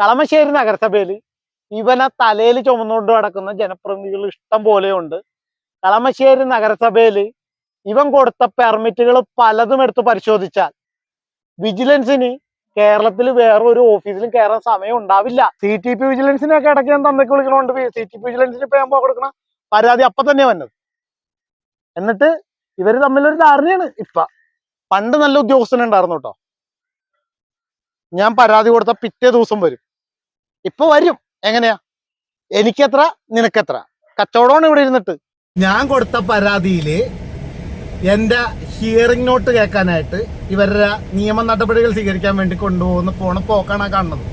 കളമശ്ശേരി നഗരസഭയിൽ ഇവനെ തലയിൽ ചുമന്നുകൊണ്ട് നടക്കുന്ന ജനപ്രതിനിധികൾ ഇഷ്ടം പോലെയുണ്ട്. കളമശ്ശേരി നഗരസഭയിൽ ഇവൻ കൊടുത്ത പെർമിറ്റുകൾ പലതും എടുത്ത് പരിശോധിച്ചാൽ വിജിലൻസിന് കേരളത്തിൽ വേറെ ഒരു ഓഫീസിലും കയറാൻ സമയം ഉണ്ടാവില്ല. സി ടി പി വിജിലൻസിനൊക്കെ ഇടയ്ക്ക് ഞാൻ തന്നേക്ക് വിളിക്കണോണ്ട്. സി ടി പി വിജിലൻസിന് ഇപ്പൊ ഞാൻ കൊടുക്കണ പരാതി അപ്പൊ തന്നെ വന്നത്. എന്നിട്ട് ഇവർ തമ്മിലൊരു ധാരണയാണ് ഇപ്പൊ. പണ്ട് നല്ല ഉദ്യോഗസ്ഥനുണ്ടായിരുന്നു കേട്ടോ ഞാൻ പരാതി കൊടുത്ത പിറ്റേ ദിവസം വരും. ഇപ്പൊ വരും. എങ്ങനെയാ? എനിക്കെത്ര നിനക്കെത്ര? കച്ചവടമാണ് ഇവിടെ ഇരുന്നിട്ട്. ഞാൻ കൊടുത്ത പരാതിയിൽ എന്റെ ഹിയറിംഗ് നോട്ട് കേൾക്കാനായിട്ട് ഇവരുടെ നിയമ നടപടികൾ സ്വീകരിക്കാൻ വേണ്ടി കൊണ്ടുപോകുന്ന പോണ പോക്കാണ് കാണുന്നത്.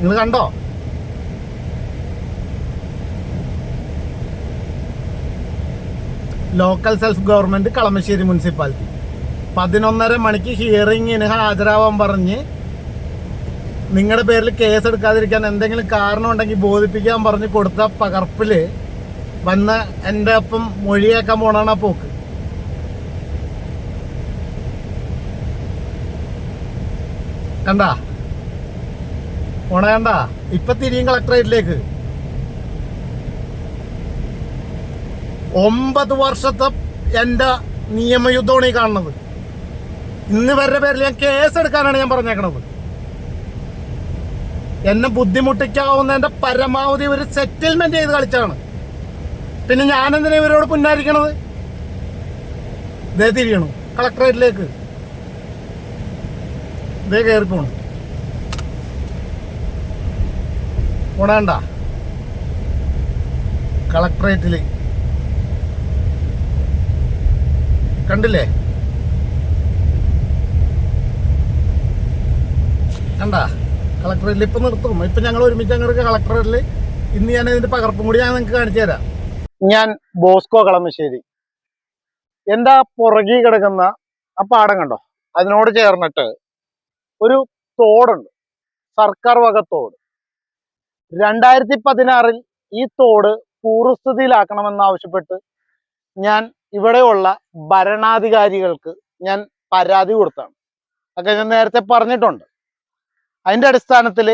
നിങ്ങൾ കണ്ടോ? Local self government Kalamassery municipality പതിനൊന്നര മണിക്ക് ഹിയറിംഗിന് ഹാജരാവാൻ പറഞ്ഞ് നിങ്ങളുടെ പേരിൽ കേസ് എടുക്കാതിരിക്കാൻ എന്തെങ്കിലും കാരണം ഉണ്ടെങ്കിൽ ബോധിപ്പിക്കാൻ പറഞ്ഞ് കൊടുത്ത പകർപ്പിൽ വന്ന എന്റെ ഒപ്പം മൊഴിയേക്കാൻ പോണാണ് ആ പോക്ക്. കണ്ടാ? പോണ കണ്ടാ? ഇപ്പൊ തിരിയും കളക്ടറേറ്റിലേക്ക് ഒമ്പത് വർഷത്തെ എന്റെ നിയമയുദ്ധമാണ് ഈ കാണുന്നത്. ഇന്ന് വരുടെ പേരിൽ ഞാൻ കേസ് എടുക്കാനാണ് ഞാൻ പറഞ്ഞേക്കണത്. എന്നെ ബുദ്ധിമുട്ടിക്കാവുന്നതിന്റെ പരമാവധി ഒരു സെറ്റിൽമെന്റ് ചെയ്ത് കളിച്ചാണ് പിന്നെ ഞാൻ എന്തിനാ ഇവരോട് പുന്നാരിക്കണത്? ഇതേ തിരിയണു കളക്ടറേറ്റിലേക്ക്. ഇതേ കയറി പോണു. പോണേണ്ട. കളക്ടറേറ്റിൽ. കണ്ടില്ലേ? കണ്ടാ? കളക്ടറേറ്റിൽ ഇപ്പൊ നിർത്തും ഇപ്പൊ ഞങ്ങൾ ഒരുമിച്ച് അങ്ങോട്ട് കളക്ടറേറ്റിൽ ഇന്ന് ഞാൻ ഇതിന്റെ പകർപ്പും കൂടി ഞാൻ നിങ്ങൾക്ക് കാണിച്ചു തരാം. ഞാൻ ബോസ്കോ കളമശ്ശേരി. എന്താ പുറകി കിടക്കുന്ന ആ പാടം കണ്ടോ? അതിനോട് ചേർന്നിട്ട് ഒരു തോടുണ്ട്. സർക്കാർ വക തോട്. രണ്ടായിരത്തി പതിനാറിൽ ഈ തോട് പൂർവസ്ഥിതിയിലാക്കണമെന്നാവശ്യപ്പെട്ട് ഞാൻ ഇവിടെയുള്ള ഭരണാധികാരികൾക്ക് ഞാൻ പരാതി കൊടുത്താണ്. അതൊക്കെ ഞാൻ നേരത്തെ പറഞ്ഞിട്ടുണ്ട്. അതിന്റെ അടിസ്ഥാനത്തിൽ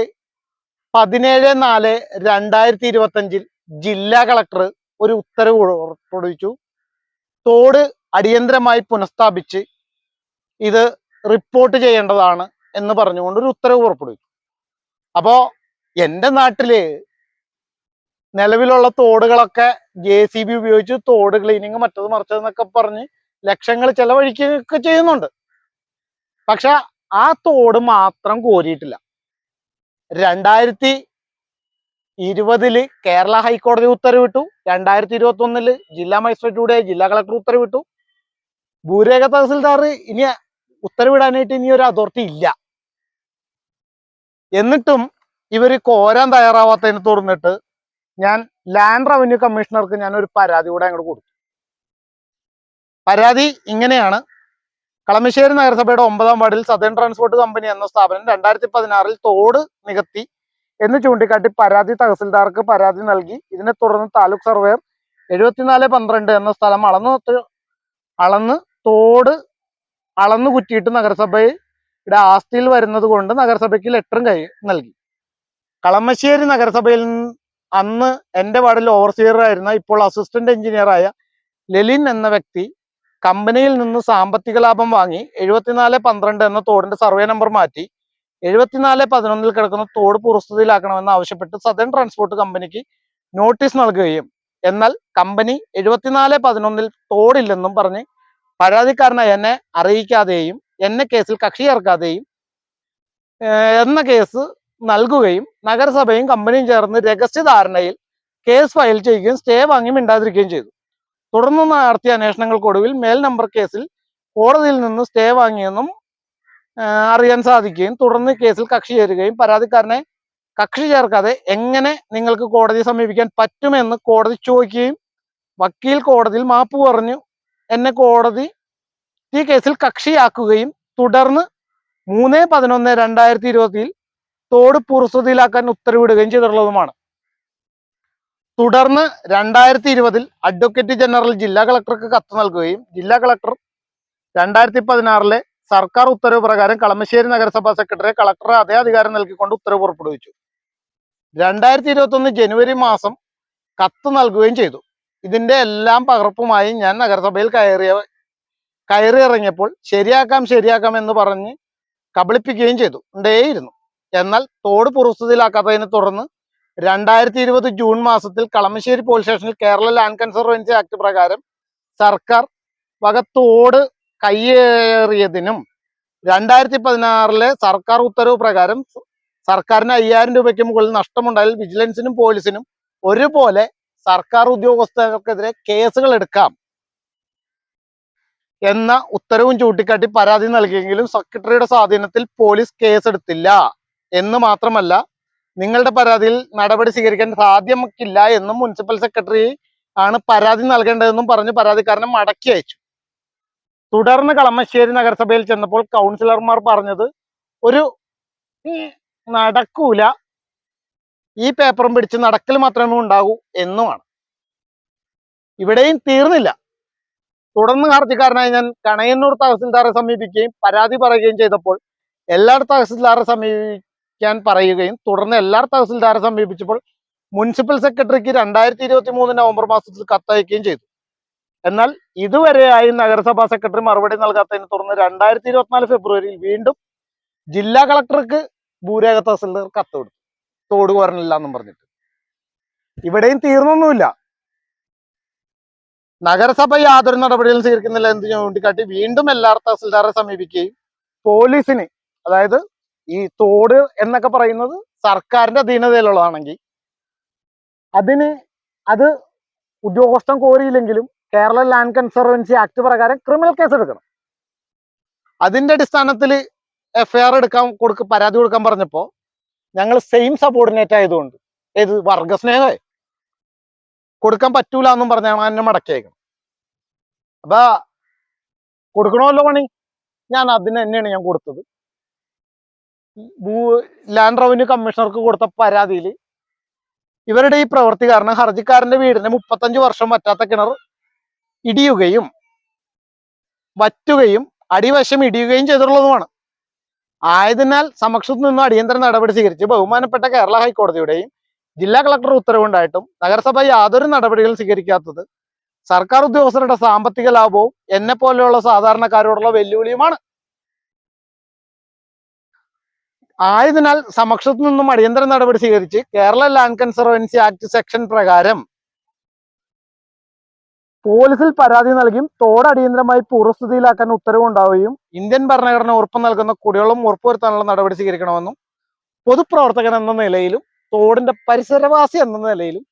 പതിനേഴ് നാല് രണ്ടായിരത്തി ഇരുപത്തഞ്ചിൽ ജില്ലാ കളക്ടർ ഒരു ഉത്തരവ് പുറപ്പെടുവിച്ചു തോട് അടിയന്തരമായി പുനഃസ്ഥാപിച്ച് ഇത് റിപ്പോർട്ട് ചെയ്യേണ്ടതാണ് എന്ന് പറഞ്ഞുകൊണ്ട് ഒരു ഉത്തരവ് പുറപ്പെടുവിച്ചു. അപ്പോൾ എന്റെ നാട്ടിൽ നിലവിലുള്ള തോടുകളൊക്കെ ജെ സി ബി ഉപയോഗിച്ച് തോട് ക്ലീനിങ് മറ്റത് മറിച്ചതെന്നൊക്കെ പറഞ്ഞ് ലക്ഷങ്ങൾ ചെലവഴിക്കുകയൊക്കെ ചെയ്യുന്നുണ്ട്. പക്ഷെ ആ തോട് മാത്രം കോരിയിട്ടില്ല. രണ്ടായിരത്തി ഇരുപതിൽ കേരള ഹൈക്കോടതി ഉത്തരവിട്ടു. രണ്ടായിരത്തി ഇരുപത്തി ഒന്നിൽ ജില്ലാ മജിസ്ട്രേറ്റൂടെ ജില്ലാ കളക്ടർ ഉത്തരവിട്ടു. ഭൂരേഖ തഹസിൽദാർ ഇനി ഉത്തരവിടാനായിട്ട് ഇനി ഒരു അതോറിറ്റി ഇല്ല. എന്നിട്ടും ഇവർ കോരാൻ തയ്യാറാവാത്തതിനെ തുടർന്നിട്ട് ഞാൻ ലാൻഡ് റവന്യൂ കമ്മീഷണർക്ക് ഞാൻ ഒരു പരാതി കൂടെ അങ്ങോട്ട് കൊടുത്തു. പരാതി ഇങ്ങനെയാണ്. കളമശ്ശേരി നഗരസഭയുടെ ഒമ്പതാം വാർഡിൽ സദേൺ ട്രാൻസ്പോർട്ട് കമ്പനി എന്ന സ്ഥാപനം രണ്ടായിരത്തി പതിനാറിൽ തോട് നികത്തി എന്ന് ചൂണ്ടിക്കാട്ടി പരാതി തഹസിൽദാർക്ക് പരാതി നൽകി. ഇതിനെ തുടർന്ന് താലൂക്ക് സർവേർ എഴുപത്തിനാല് പന്ത്രണ്ട് എന്ന സ്ഥലം അളന്ന് അളന്ന് തോട് അളന്നു കുറ്റിയിട്ട് നഗരസഭയുടെ ആസ്തിയിൽ വരുന്നത് കൊണ്ട് നഗരസഭയ്ക്ക് ലെറ്ററും കൈ നൽകി. കളമശ്ശേരി നഗരസഭയിൽ അന്ന് എന്റെ വാർഡിൽ ഓവർസിയറായിരുന്ന ഇപ്പോൾ അസിസ്റ്റന്റ് എഞ്ചിനീയറായ ലലിൻ എന്ന വ്യക്തി കമ്പനിയിൽ നിന്ന് സാമ്പത്തിക ലാഭം വാങ്ങി എഴുപത്തിനാല് പന്ത്രണ്ട് എന്ന തോടിന്റെ സർവേ നമ്പർ മാറ്റി എഴുപത്തിനാല് പതിനൊന്നിൽ കിടക്കുന്ന തോട് പുറസ്ഥിതിയിലാക്കണമെന്ന് ആവശ്യപ്പെട്ട് സദേൺ ട്രാൻസ്പോർട്ട് കമ്പനിക്ക് നോട്ടീസ് നൽകുകയും. എന്നാൽ കമ്പനി എഴുപത്തിനാല് പതിനൊന്നിൽ തോടില്ലെന്നും പറഞ്ഞ് പരാതിക്കാരനായി എന്നെ അറിയിക്കാതെയും എന്നെ കേസിൽ കക്ഷി ചേർക്കാതെയും എന്ന കേസ് നൽകുകയും നഗരസഭയും കമ്പനിയും ചേർന്ന് രഹസ്യധാരണയിൽ കേസ് ഫയൽ ചെയ്യുകയും സ്റ്റേ വാങ്ങി മിണ്ടാതിരിക്കുകയും ചെയ്തു. തുടർന്ന് നടത്തിയ അന്വേഷണങ്ങൾക്കൊടുവിൽ മേൽ നമ്പർ കേസിൽ കോടതിയിൽ നിന്ന് സ്റ്റേ വാങ്ങിയെന്നും അറിയാൻ സാധിക്കുകയും തുടർന്ന് കേസിൽ കക്ഷി ചേരുകയും പരാതിക്കാരനെ കക്ഷി ചേർക്കാതെ എങ്ങനെ നിങ്ങൾക്ക് കോടതിയെ സമീപിക്കാൻ പറ്റുമെന്ന് കോടതി ചോദിക്കുകയും വക്കീൽ കോടതിയിൽ മാപ്പ് പറഞ്ഞു എന്നെ കോടതി ഈ കേസിൽ കക്ഷിയാക്കുകയും തുടർന്ന് മൂന്ന് പതിനൊന്ന് രണ്ടായിരത്തി ഇരുപതിൽ തോട് പുറസ്തുതിയിലാക്കാൻ ഉത്തരവിടുകയും ചെയ്തിട്ടുള്ളതുമാണ്. തുടർന്ന് രണ്ടായിരത്തി ഇരുപതിൽ അഡ്വക്കേറ്റ് ജനറൽ ജില്ലാ കളക്ടർക്ക് കത്ത് നൽകുകയും ജില്ലാ കളക്ടർ രണ്ടായിരത്തി പതിനാറിലെ സർക്കാർ ഉത്തരവ് പ്രകാരം കളമശ്ശേരി നഗരസഭാ സെക്രട്ടറി കളക്ടറെ അതേ അധികാരം നൽകിക്കൊണ്ട് ഉത്തരവ് പുറപ്പെടുവിച്ചു. രണ്ടായിരത്തി ഇരുപത്തി ഒന്ന് ജനുവരി മാസം കത്ത് നൽകുകയും ചെയ്തു. ഇതിന്റെ എല്ലാം പകർപ്പുമായി ഞാൻ നഗരസഭയിൽ കയറിയ കയറി ഇറങ്ങിയപ്പോൾ ശരിയാക്കാം ശരിയാക്കാം എന്ന് പറഞ്ഞ് കബളിപ്പിക്കുകയും ചെയ്തു. ഉണ്ടേയിരുന്നു എന്നാൽ തോട് പുറസ്ഥിതിയിലാക്കാത്തതിനെ തുടർന്ന് രണ്ടായിരത്തി ഇരുപത് ജൂൺ മാസത്തിൽ കളമശ്ശേരി പോലീസ് സ്റ്റേഷനിൽ കേരള ലാൻഡ് കൺസർവൻസി ആക്ട് പ്രകാരം സർക്കാർ വകത്തോട് തോട് കയ്യേറിയതിനും രണ്ടായിരത്തി പതിനാറിലെ സർക്കാർ ഉത്തരവ് പ്രകാരം സർക്കാരിന് അയ്യായിരം രൂപയ്ക്ക് മുകളിൽ നഷ്ടമുണ്ടായാൽ വിജിലൻസിനും പോലീസിനും ഒരുപോലെ സർക്കാർ ഉദ്യോഗസ്ഥർക്കെതിരെ കേസുകൾ എടുക്കാം എന്ന ഉത്തരവും ചൂണ്ടിക്കാട്ടി പരാതി നൽകിയെങ്കിലും സെക്രട്ടറിയുടെ സ്വാധീനത്തിൽ പോലീസ് കേസെടുത്തില്ല എന്ന് മാത്രമല്ല നിങ്ങളുടെ പരാതിയിൽ നടപടി സ്വീകരിക്കാൻ സാധ്യമക്കില്ല എന്നും മുനിസിപ്പൽ സെക്രട്ടറി ആണ് പരാതി നൽകേണ്ടതെന്നും പറഞ്ഞ് പരാതിക്കാരനെ മടക്കി അയച്ചു. തുടർന്ന് കളമശ്ശേരി നഗരസഭയിൽ ചെന്നപ്പോൾ കൗൺസിലർമാർ പറഞ്ഞത് ഒരു നടക്കൂല. ഈ പേപ്പറും പിടിച്ച് നടക്കൽ മാത്രമേ ഉണ്ടാകൂ എന്നുമാണ്. ഇവിടെയും തീർന്നില്ല. തുടർന്ന് ഹർജിക്കാരനായി ഞാൻ കണയന്നൂർ തഹസിൽദാറെ സമീപിക്കുകയും പരാതി പറയുകയും ചെയ്തപ്പോൾ എല്ലാ തഹസിൽദാറെ സമീപിക്കാൻ പറയുകയും തുടർന്ന് എല്ലാ തഹസിൽദാരെ സമീപിച്ചപ്പോൾ മുനിസിപ്പൽ സെക്രട്ടറിക്ക് രണ്ടായിരത്തി ഇരുപത്തി മൂന്ന് നവംബർ മാസത്തിൽ കത്തയക്കുകയും ചെയ്തു. എന്നാൽ ഇതുവരെയായി നഗരസഭാ സെക്രട്ടറി മറുപടി നൽകാത്തതിനെ തുടർന്ന് രണ്ടായിരത്തി ഇരുപത്തിനാല് ഫെബ്രുവരിയിൽ വീണ്ടും ജില്ലാ കളക്ടർക്ക് ഭൂരേഖ തഹസിൽദാർ കത്ത് കൊടുത്തു. തോട് കോരണില്ല എന്നും പറഞ്ഞിട്ട്. ഇവിടെയും തീർന്നൊന്നുമില്ല. നഗരസഭ യാതൊരു നടപടികളും സ്വീകരിക്കുന്നില്ല എന്ന് ചൂണ്ടിക്കാട്ടി വീണ്ടും എല്ലാ തഹസിൽദാറെ സമീപിക്കുകയും പോലീസിന് അതായത് ഈ തോട് എന്നൊക്കെ പറയുന്നത് സർക്കാരിന്റെ അധീനതയിലുള്ളതാണെങ്കിൽ അതിന് അത് ഉദ്യോഗസ്ഥൻ കോരിയില്ലെങ്കിലും കേരള ലാൻഡ് കൺസർവൻസി ആക്ട് പ്രകാരം ക്രിമിനൽ കേസ് എടുക്കണം. അതിന്റെ അടിസ്ഥാനത്തിൽ എഫ്ഐആർ എടുക്കാൻ കൊടുക്ക പരാതി കൊടുക്കാൻ പറഞ്ഞപ്പോ ഞങ്ങൾ സെയിം സബോർഡിനേറ്റ് ആയതുകൊണ്ട് ഏത് വർഗസ്നേഹമേ കൊടുക്കാൻ പറ്റൂല എന്നും പറഞ്ഞാണ് എന്നെ മടക്കിയേക്കണം അപ്പൊ കൊടുക്കണമല്ലോ പണി. ഞാൻ അതിന് തന്നെയാണ് ഞാൻ കൊടുത്തത്. ഭൂ ലാൻഡ് റവന്യൂ കമ്മീഷണർക്ക് കൊടുത്ത പരാതിയിൽ ഇവരുടെ ഈ പ്രവൃത്തി കാരണം ഹർജിക്കാരന്റെ വീടിന് മുപ്പത്തഞ്ച് വർഷം വറ്റാത്ത കിണർ ഇടിയുകയും വറ്റുകയും അടിവശം ഇടിയുകയും ചെയ്തിട്ടുള്ളതുമാണ്. ആയതിനാൽ സമക്ഷത്തു നിന്നും അടിയന്തര നടപടി സ്വീകരിച്ച് ബഹുമാനപ്പെട്ട കേരള ഹൈക്കോടതിയുടെയും ജില്ലാ കളക്ടർ ഉത്തരവുണ്ടായിട്ടും നഗരസഭ യാതൊരു നടപടികളും സ്വീകരിക്കാത്തത് സർക്കാർ ഉദ്യോഗസ്ഥരുടെ സാമ്പത്തിക ലാഭവും എന്നെ പോലെയുള്ള സാധാരണക്കാരോടുള്ള വെല്ലുവിളിയുമാണ്. ആയതിനാൽ സമക്ഷത്തു നിന്നും അടിയന്തര നടപടി സ്വീകരിച്ച് Kerala land conservancy act section പ്രകാരം പോലീസിൽ പരാതി നൽകിയും തോട് അടിയന്തരമായി പൂർവസ്ഥിതിയിലാക്കാൻ ഉത്തരവുണ്ടാവുകയും ഇന്ത്യൻ ഭരണഘടന ഉറപ്പ് നൽകുന്ന കുടിവെള്ളം ഉറപ്പുവരുത്താനുള്ള നടപടി സ്വീകരിക്കണമെന്നും പൊതുപ്രവർത്തകൻ എന്ന നിലയിലും തോടിന്റെ പരിസരവാസി എന്ന നിലയിലും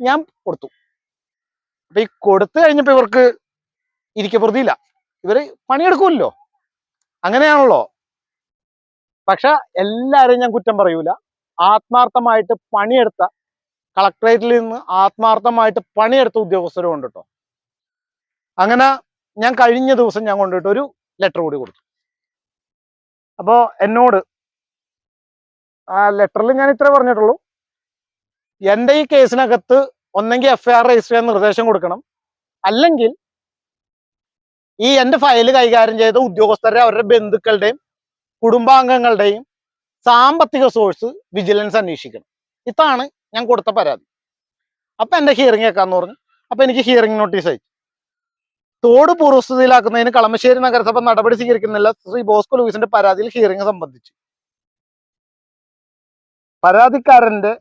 ഞാൻ കൊടുത്തു. അപ്പൊ ഈ കൊടുത്തു കഴിഞ്ഞപ്പോ ഇവർക്ക് ഇരിക്കപ്രതിയില്ല. ഇവർ പണിയെടുക്കുമല്ലോ അങ്ങനെയാണല്ലോ. പക്ഷെ എല്ലാവരെയും ഞാൻ കുറ്റം പറയൂല. ആത്മാർത്ഥമായിട്ട് പണിയെടുത്ത കളക്ടറേറ്റിൽ നിന്ന് ആത്മാർത്ഥമായിട്ട് പണിയെടുത്ത ഉദ്യോഗസ്ഥരും ഉണ്ട് കേട്ടോ അങ്ങനെ ഞാൻ കഴിഞ്ഞ ദിവസം ഞാൻ കൊണ്ടിട്ട് ഒരു ലെറ്റർ കൂടി കൊടുത്തു. അപ്പോ എന്നോട് ആ ലെറ്ററിൽ ഞാൻ ഇത്ര പറഞ്ഞിട്ടുള്ളൂ. എന്റെ ഈ കേസിനകത്ത് ഒന്നെങ്കിൽ എഫ്ഐആർ രജിസ്റ്റർ ചെയ്യാൻ നിർദ്ദേശം കൊടുക്കണം. അല്ലെങ്കിൽ ഈ എന്റെ ഫയൽ കൈകാര്യം ചെയ്ത ഉദ്യോഗസ്ഥരെ അവരുടെ ബന്ധുക്കളുടെയും കുടുംബാംഗങ്ങളുടെയും സാമ്പത്തിക സോഴ്സ് വിജിലൻസ് അന്വേഷിക്കണം. ഇതാണ് ഞാൻ കൊടുത്ത പരാതി. അപ്പൊ എന്റെ ഹിയറിംഗ് വെക്കാന്ന് പറഞ്ഞു. അപ്പൊ എനിക്ക് ഹിയറിംഗ് നോട്ടീസ് അയച്ചു. തോട് പൂർവസ്ഥിതിയിലാക്കുന്നതിന് കളമശ്ശേരി നഗരസഭ നടപടി സ്വീകരിക്കുന്നില്ല ശ്രീ ബോസ്കോ ലൂയിസിന്റെ പരാതിയിൽ ഹിയറിംഗ് സംബന്ധിച്ചു. പരാതിക്കാരന്റെ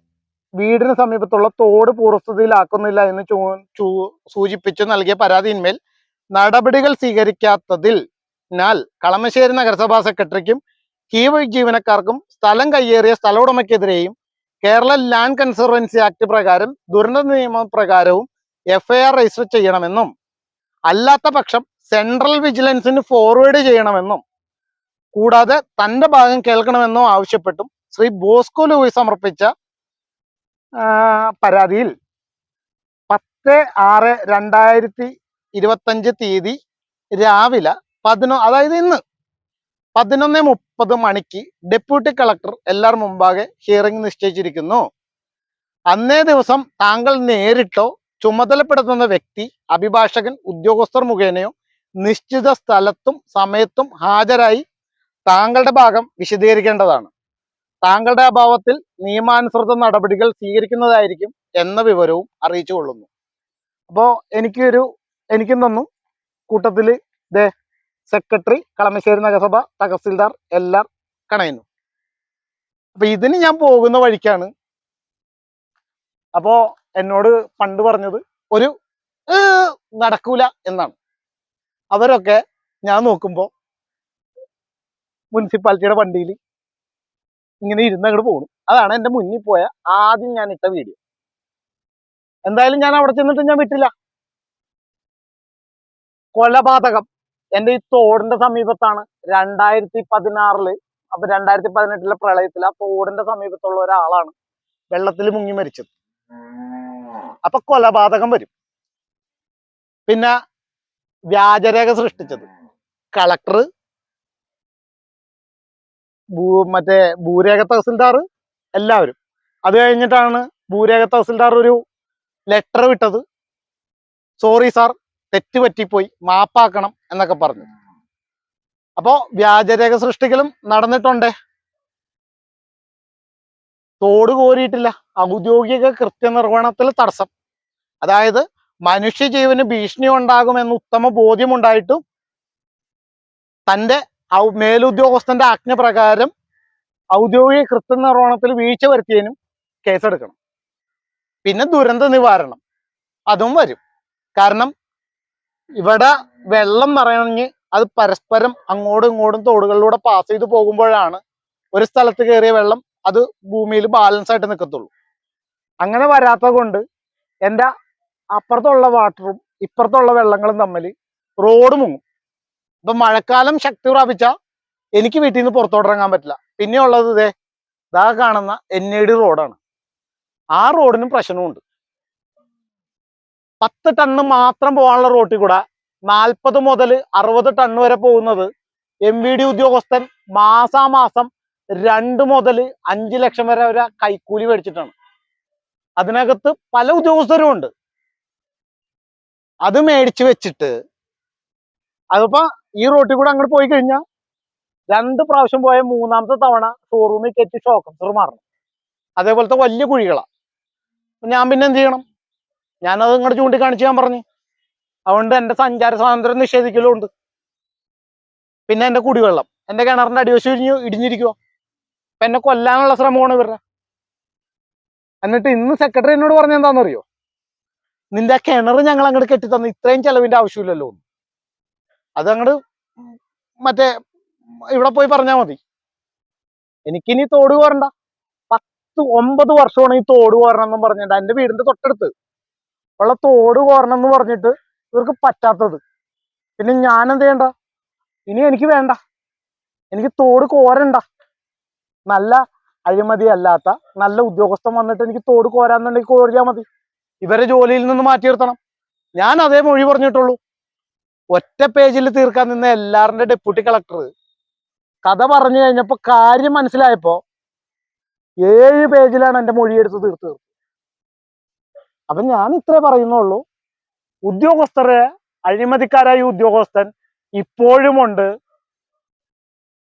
വീടിന് സമീപത്തുള്ള തോട് പൂർവസ്ഥിതിയിലാക്കുന്നില്ല എന്ന് സൂചിപ്പിച്ചു നൽകിയ പരാതിയിന്മേൽ നടപടികൾ സ്വീകരിക്കാത്തതിൽ നാൽ കളമശ്ശേരി നഗരസഭാ സെക്രട്ടറിക്കും കീവ് ജീവനക്കാർക്കും സ്ഥലം കയ്യേറിയ സ്ഥല ഉടമയ്ക്കെതിരെയും കേരള ലാൻഡ് കൺസർവൻസി ആക്ട് പ്രകാരം ദുരന്ത നിയമപ്രകാരവും എഫ്ഐആർ രജിസ്റ്റർ ചെയ്യണമെന്നും അല്ലാത്ത പക്ഷം സെൻട്രൽ വിജിലൻസിന് ഫോർവേഡ് ചെയ്യണമെന്നും കൂടാതെ തന്റെ ഭാഗം കേൾക്കണമെന്നും ആവശ്യപ്പെട്ടും ശ്രീ ബോസ്കോ ലൂയി സമർപ്പിച്ച പരാതിയിൽ പത്ത് ആറ് രണ്ടായിരത്തി ഇരുപത്തഞ്ച് തീയതി രാവിലെ പതിനൊ അതായത് ഇന്ന് പതിനൊന്ന് മുപ്പത് മണിക്ക് ഡെപ്യൂട്ടി കളക്ടർ എല്ലാവരും മുമ്പാകെ ഹിയറിംഗ് നിശ്ചയിച്ചിരിക്കുന്നു. അന്നേ ദിവസം താങ്കൾ നേരിട്ടോ ചുമതലപ്പെടുത്തുന്ന വ്യക്തി അഭിഭാഷകൻ ഉദ്യോഗസ്ഥർ മുഖേനയോ നിശ്ചിത സ്ഥലത്തും സമയത്തും ഹാജരായി താങ്കളുടെ ഭാഗം വിശദീകരിക്കേണ്ടതാണ്. താങ്കളുടെ അഭാവത്തിൽ നിയമാനുസൃത നടപടികൾ സ്വീകരിക്കുന്നതായിരിക്കും എന്ന വിവരവും അറിയിച്ചു കൊള്ളുന്നു. അപ്പോ എനിക്കൊരു എനിക്കും തന്നു. കൂട്ടത്തിൽ ദേ സെക്രട്ടറി കളമശ്ശേരി നഗരസഭ തഹസിൽദാർ എല്ലാം കണയുന്നു. അപ്പൊ ഇതിന് ഞാൻ പോകുന്ന വഴിക്കാണ് അപ്പോ എന്നോട് പണ്ട് പറഞ്ഞത് ഒരു നടക്കൂല എന്നാണ്. അവരൊക്കെ ഞാൻ നോക്കുമ്പോ മുനിസിപ്പാലിറ്റിയുടെ വണ്ടിയിൽ ഇങ്ങനെ ഇരുന്ന് അങ്ങോട്ട് പോകണം അതാണ് എന്റെ മുന്നിൽ പോയ ആദ്യം ഞാൻ ഇട്ട വീഡിയോ. എന്തായാലും ഞാൻ അവിടെ ചെന്നിട്ട് ഞാൻ വിട്ടില്ല. കൊലപാതകം. എന്റെ ഈ തോടിന്റെ സമീപത്താണ് രണ്ടായിരത്തി പതിനാറിൽ അപ്പൊ രണ്ടായിരത്തി പതിനെട്ടിലെ പ്രളയത്തിൽ ആ തോടിന്റെ സമീപത്തുള്ള ഒരാളാണ് വെള്ളത്തിൽ മുങ്ങി മരിച്ചത്. അപ്പൊ കൊലപാതകം വരും. പിന്നെ വ്യാജരേഖ സൃഷ്ടിച്ചത്. കളക്ടർ ഭൂ മറ്റേ ഭൂരേഖ തഹസിൽദാർ എല്ലാവരും. അത് കഴിഞ്ഞിട്ടാണ് ഭൂരേഖ തഹസിൽദാർ ഒരു ലെറ്റർ വിട്ടത്. സോറി സാർ തെറ്റ് പറ്റിപ്പോയി മാപ്പാക്കണം എന്നൊക്കെ പറഞ്ഞു. അപ്പോ വ്യാജരേഖ സൃഷ്ടിക്കലും നടന്നിട്ടുണ്ട്. തോട് കോരിയിട്ടില്ല. ഔദ്യോഗിക കൃത്യനിർവഹണത്തിൽ തടസ്സം. അതായത് മനുഷ്യജീവന് ഭീഷണി ഉണ്ടാകുമെന്ന് ഉത്തമ ബോധ്യമുണ്ടായിട്ടും തന്റെ മേലുദ്യോഗസ്ഥന്റെ ആജ്ഞ പ്രകാരം ഔദ്യോഗിക കൃത്യനിർവഹണത്തിൽ വീഴ്ച വരുത്തിയതിനും കേസെടുക്കണം. പിന്നെ ദുരന്ത നിവാരണം. അതും വരും. കാരണം ഇവിടെ വെള്ളം നിറഞ്ഞ് അത് പരസ്പരം അങ്ങോട്ടും ഇങ്ങോട്ടും തോടുകളിലൂടെ പാസ് ചെയ്ത് പോകുമ്പോഴാണ് ഒരു സ്ഥലത്ത് കയറിയ വെള്ളം അത് ഭൂമിയിൽ ബാലൻസ് ആയിട്ട് നിൽക്കത്തുള്ളൂ അങ്ങനെ വരാത്ത കൊണ്ട് എന്റെ അപ്പുറത്തുള്ള വാട്ടറും ഇപ്പുറത്തുള്ള വെള്ളങ്ങളും തമ്മിൽ റോഡ് മുങ്ങും. ഇപ്പം മഴക്കാലം ശക്തി പ്രാപിച്ച എനിക്ക് വീട്ടിൽ നിന്ന് പുറത്തോട്ടിറങ്ങാൻ പറ്റില്ല. പിന്നെയുള്ളത് ഇതേ ഇതാ കാണുന്ന എൻ ഐ ഡി റോഡാണ് ആ റോഡിനും പ്രശ്നമുണ്ട്. പത്ത് ടണ്ണ് മാത്രം പോകാനുള്ള റോട്ടിൽ കൂടെ. നാൽപ്പത് മുതൽ അറുപത് ടണ്ണ് വരെ പോകുന്നത് എം വി ഡി ഉദ്യോഗസ്ഥൻ മാസാമാസം രണ്ട് മുതൽ അഞ്ച് ലക്ഷം വരെ അവരെ കൈക്കൂലി മേടിച്ചിട്ടാണ്. അതിനകത്ത് പല ഉദ്യോഗസ്ഥരും ഉണ്ട്. അത് മേടിച്ചു വെച്ചിട്ട് അതിപ്പോ ഈ റോട്ടിൽ കൂടെ അങ്ങോട്ട് പോയി കഴിഞ്ഞാൽ രണ്ട് പ്രാവശ്യം പോയ മൂന്നാമത്തെ തവണ ഷോറൂമിൽ കയറ്റി ഷോക്ക് അബ്സർ മാറണം. അതേപോലത്തെ വലിയ കുഴികളാണ് ഞാൻ പിന്നെ എന്ത് ചെയ്യണം? ഞാനത് ഇങ്ങോട്ട് ചൂണ്ടിക്കാണിച്ച് ഞാൻ പറഞ്ഞു. അതുകൊണ്ട് എന്റെ സഞ്ചാര സ്വാതന്ത്ര്യം നിഷേധിക്കലുണ്ട് പിന്നെ എന്റെ കുടിവെള്ളം. എന്റെ കിണറിന്റെ അടിവശം ഇടിഞ്ഞു ഇടിഞ്ഞിരിക്കുവോ. അപ്പൊ എന്നെ കൊല്ലാനുള്ള ശ്രമമാണ് ഇവരുടെ. എന്നിട്ട് ഇന്ന് സെക്രട്ടറി എന്നോട് പറഞ്ഞ എന്താണെന്നറിയോ? നിന്റെ ആ കിണർ ഞങ്ങൾ അങ്ങോട്ട് കെട്ടി തന്നു ഇത്രയും ചെലവിന്റെ ആവശ്യമില്ലല്ലോ. അത് അങ്ങോട്ട് മറ്റേ ഇവിടെ പോയി പറഞ്ഞാ മതി. എനിക്കിനി തോട് കോരണ്ട. പത്ത് ഒമ്പത് വർഷമാണ് ഈ തോട് കോരണം എന്നും പറഞ്ഞിട്ട്. എന്റെ വീടിന്റെ തൊട്ടടുത്ത്. ഉള്ള തോട് കോരണം എന്ന് പറഞ്ഞിട്ട് ഇവർക്ക് പറ്റാത്തത്. പിന്നെ ഞാൻ എന്ത് ചെയ്യണ്ട? ഇനി എനിക്ക് വേണ്ട. എനിക്ക് തോട് കോരണ്ട. നല്ല അഴിമതി അല്ലാത്ത നല്ല ഉദ്യോഗസ്ഥൻ വന്നിട്ട് എനിക്ക് തോട് കോരാന്നുണ്ടെങ്കിൽ കോരിയാൽ മതി. ഇവരെ ജോലിയിൽ നിന്ന് മാറ്റി നിർത്തണം. ഞാൻ അതേ മൊഴി പറഞ്ഞിട്ടുള്ളൂ. ഒറ്റ പേജിൽ തീർക്കാൻ നിന്ന എല്ലാവരുടെ ഡെപ്യൂട്ടി കളക്ടർ കഥ പറഞ്ഞു കഴിഞ്ഞപ്പോൾ കാര്യം മനസ്സിലായപ്പോൾ ഏഴ് പേജിലാണ് എന്റെ മൊഴിയെടുത്ത് തീർത്ത് തീർത്തത് അപ്പൊ ഞാൻ ഇത്രേ പറയുന്നുള്ളൂ. ഉദ്യോഗസ്ഥരെ അഴിമതിക്കാരായ ഉദ്യോഗസ്ഥൻ ഇപ്പോഴുമുണ്ട്.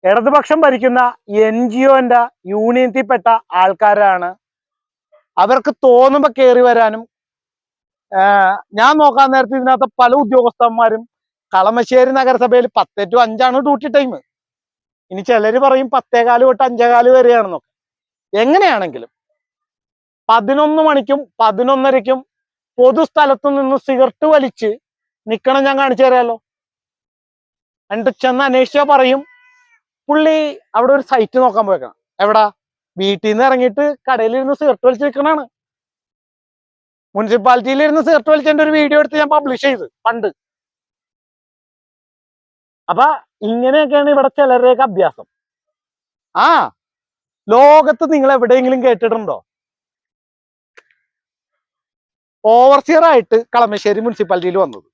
ഇടതുപക്ഷം ഭരിക്കുന്ന എൻ ജി ഒന്റെ യൂണിയനിൽപ്പെട്ട ആൾക്കാരാണ്. അവർക്ക് തോന്നുമ്പോ കയറി വരാനും ഞാൻ നോക്കാൻ നേരത്തെ ഇതിനകത്ത് പല ഉദ്യോഗസ്ഥന്മാരും കളമശ്ശേരി നഗരസഭയിൽ പത്ത് ടു അഞ്ചാണ് ഡ്യൂട്ടി ടൈം. ഇനി ചിലര് പറയും പത്തേകാൽ തൊട്ട് അഞ്ചേകാൽ വരെയാണെന്നൊക്കെ. എങ്ങനെയാണെങ്കിലും പതിനൊന്ന് മണിക്കും പതിനൊന്നരയ്ക്കും പൊതുസ്ഥലത്ത് നിന്ന് സിഗരറ്റ് വലിച്ച് നിക്കണം ഞാൻ കാണിച്ചു തരാമല്ലോ എന്നിട്ട് ചെന്ന് അന്വേഷിച്ചാ പറയും പുള്ളി അവിടെ ഒരു സൈറ്റ് നോക്കാൻ പോയേക്കണം. എവിടാ? വീട്ടിൽ നിന്ന് ഇറങ്ങിയിട്ട് കടയിൽ ഇരുന്ന് സിഗരറ്റ് വലിച്ച് നിൽക്കണാണ് മുനിസിപ്പാലിറ്റിയിൽ ഇരുന്ന് സിഗരറ്റ് വലിച്ചതിന്റെ ഒരു വീഡിയോ എടുത്ത് ഞാൻ പബ്ലിഷ് ചെയ്ത് പണ്ട്. അപ്പൊ ഇങ്ങനെയൊക്കെയാണ് ഇവിടെ ചിലരുടെയൊക്കെ അഭ്യാസം. ആ ലോകത്ത് നിങ്ങൾ എവിടെയെങ്കിലും കേട്ടിട്ടുണ്ടോ? ഓവർസിയർ ആയിട്ട് കളമശ്ശേരി മുനിസിപ്പാലിറ്റിയിൽ വന്നത്.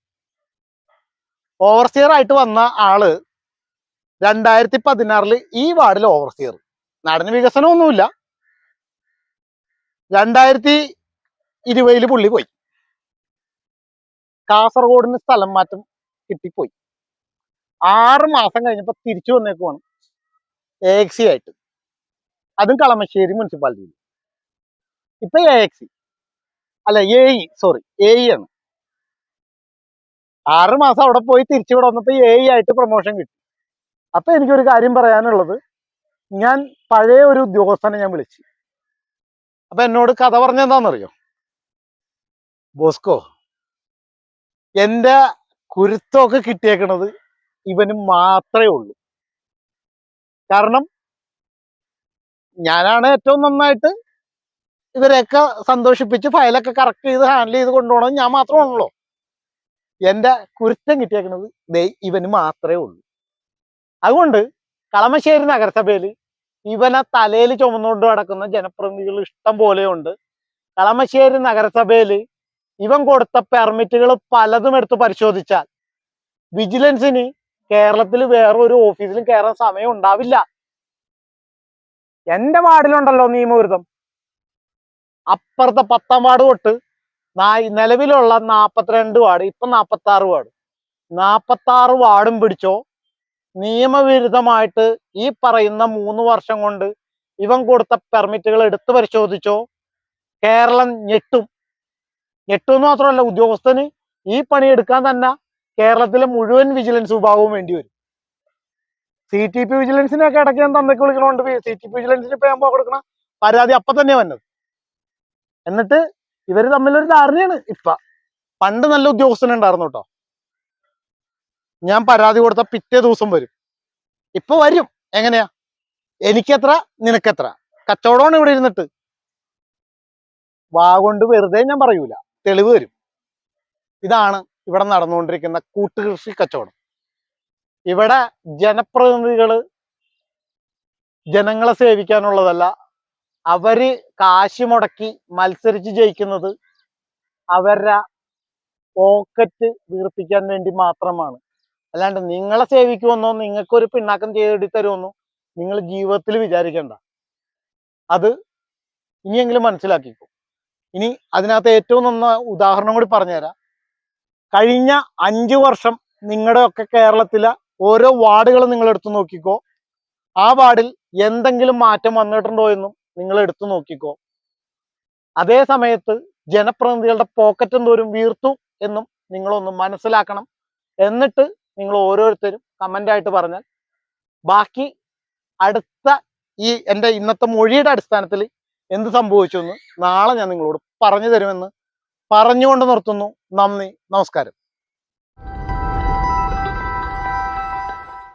ഓവർസിയർ ആയിട്ട് വന്ന ആൾ രണ്ടായിരത്തി പതിനാറിൽ ഈ വാർഡിൽ ഓവർസിയർ നാടിന് വികസനമൊന്നുമില്ല. രണ്ടായിരത്തി ഇരുപതിൽ പുള്ളി പോയി. കാസർഗോഡിന് സ്ഥലം മാറ്റം കിട്ടിപ്പോയി. ആറ് മാസം കഴിഞ്ഞപ്പോ തിരിച്ചു വന്നേക്കുവാണ് എ എക്സി ആയിട്ട്. അതും കളമശ്ശേരി മുനിസിപ്പാലിറ്റിയിൽ. ഇപ്പൊ എ എക്സി അല്ല ഇ സോറി ഇ ആണ്. ആറ് മാസം അവിടെ പോയി തിരിച്ചു വന്നപ്പോൾ വന്നപ്പോ എ ഇ ആയിട്ട് പ്രൊമോഷൻ കിട്ടി. അപ്പൊ എനിക്കൊരു കാര്യം പറയാനുള്ളത്. ഞാൻ പഴയ ഒരു ഉദ്യോഗസ്ഥനെ ഞാൻ വിളിച്ചു. അപ്പൊ എന്നോട് കഥ പറഞ്ഞെന്താണെന്നറിയോ? ബോസ്കോ എന്റെ കുരുത്തമൊക്കെ കിട്ടിയേക്കണത് ഇവന് മാത്രമേ ഉള്ളൂ. കാരണം ഞാനാണ് ഏറ്റവും നന്നായിട്ട് ഇവരെയൊക്കെ സന്തോഷിപ്പിച്ച് ഫയലൊക്കെ കറക്റ്റ് ചെയ്ത് ഹാൻഡിൽ ചെയ്ത് കൊണ്ടുപോകണം. ഞാൻ മാത്രമാണല്ലോ എന്റെ കുരുത്തം കിട്ടിയേക്കണത് ദേ ഇവന് മാത്രമേ ഉള്ളൂ. അതുകൊണ്ട് കളമശ്ശേരി നഗരസഭയിൽ ഇവനെ തലയിൽ ചുമന്നുകൊണ്ട് നടക്കുന്ന ജനപ്രതിനിധികൾ ഇഷ്ടം പോലെയുണ്ട്. കളമശ്ശേരി നഗരസഭയിൽ ഇവൻ കൊടുത്ത പെർമിറ്റുകൾ പലതും എടുത്ത് പരിശോധിച്ചാൽ വിജിലൻസിന് കേരളത്തിൽ വേറെ ഒരു ഓഫീസിലും കയറാൻ സമയം ഉണ്ടാവില്ല. എന്റെ വാർഡിലുണ്ടല്ലോ നിയമവിരുദ്ധം. അപ്പുറത്തെ പത്താം വാർഡ് തൊട്ട് നിലവിലുള്ള നാപ്പത്തിരണ്ട് വാർഡ് ഇപ്പൊ നാപ്പത്തി ആറ് വാർഡ്. നാപ്പത്തി ആറ് വാർഡും പിടിച്ചോ? നിയമവിരുദ്ധമായിട്ട് ഈ പറയുന്ന മൂന്ന് വർഷം കൊണ്ട് ഇവൻ കൊടുത്ത പെർമിറ്റുകൾ എടുത്തു പരിശോധിച്ചോ? കേരളം ഞെട്ടും. ഞെട്ടും മാത്രമല്ല ഉദ്യോഗസ്ഥന് ഈ പണിയെടുക്കാൻ തന്നെ കേരളത്തിലെ മുഴുവൻ വിജിലൻസ് വിഭാഗവും വേണ്ടി വരും. സി ടി പി വിജിലൻസിനെയൊക്കെ ഇടയ്ക്ക് ഞാൻ തന്നേക്ക് വിളിക്കണോണ്ട്. സി ടി പി വിജിലൻസിന് ഇപ്പൊ ഞാൻ കൊടുക്കണ പരാതി അപ്പൊ തന്നെ വന്നത്. എന്നിട്ട് ഇവർ തമ്മിലൊരു ധാരണയാണ് ഇപ്പൊ. പണ്ട് നല്ല ഉദ്യോഗസ്ഥനുണ്ടായിരുന്നു കേട്ടോ ഞാൻ പരാതി കൊടുത്ത പിറ്റേ ദിവസം വരും. ഇപ്പൊ വരും. എങ്ങനെയാ? എനിക്കെത്ര നിനക്കെത്ര? കച്ചവടമാണ് ഇവിടെ ഇരുന്നിട്ട്. വാ കൊണ്ട് വെറുതെ ഞാൻ പറയൂല. തെളിവ് വരും ഇതാണ് ഇവിടെ നടന്നുകൊണ്ടിരിക്കുന്ന കൂട്ടുകൃഷി കച്ചവടം. ഇവിടെ ജനപ്രതിനിധികൾ ജനങ്ങളെ സേവിക്കാനുള്ളതല്ല അവർ കാശ് മുടക്കി മത്സരിച്ച് ജയിക്കുന്നത് അവരുടെ പോക്കറ്റ് വീർപ്പിക്കാൻ വേണ്ടി മാത്രമാണ്. അല്ലാണ്ട് നിങ്ങളെ സേവിക്കുമെന്നോ നിങ്ങൾക്കൊരു പിണ്ണാക്കം ചെയ്തി തരുമെന്നോ നിങ്ങൾ ജീവിതത്തിൽ വിചാരിക്കണ്ട. അത് ഇനിയെങ്കിലും മനസ്സിലാക്കിക്കോ. ഇനി അതിനകത്ത് ഏറ്റവും നന്ന ഉദാഹരണം കൂടി പറഞ്ഞുതരാം. കഴിഞ്ഞ അഞ്ചു വർഷം നിങ്ങളുടെ ഒക്കെ കേരളത്തിലെ ഓരോ വാർഡുകളും നിങ്ങൾ എടുത്തു നോക്കിക്കോ. ആ വാർഡിൽ എന്തെങ്കിലും മാറ്റം വന്നിട്ടുണ്ടോ എന്നും നിങ്ങൾ എടുത്തു നോക്കിക്കോ. അതേ സമയത്ത് ജനപ്രതിനിധികളുടെ പോക്കറ്റ് എന്തോരും വീർത്തു എന്നും നിങ്ങളൊന്ന് മനസ്സിലാക്കണം. എന്നിട്ട് നിങ്ങൾ ഓരോരുത്തരും കമന്റ് ആയിട്ട് പറഞ്ഞാൽ ബാക്കി അടുത്ത ഈ എന്റെ ഇന്നത്തെ മൊഴിയുടെ അടിസ്ഥാനത്തിൽ എന്ത് സംഭവിച്ചു എന്ന് നാളെ ഞാൻ നിങ്ങളോട് പറഞ്ഞു തരുമെന്ന് പറഞ്ഞുകൊണ്ട് നിർത്തുന്നു. നന്ദി. നമസ്കാരം.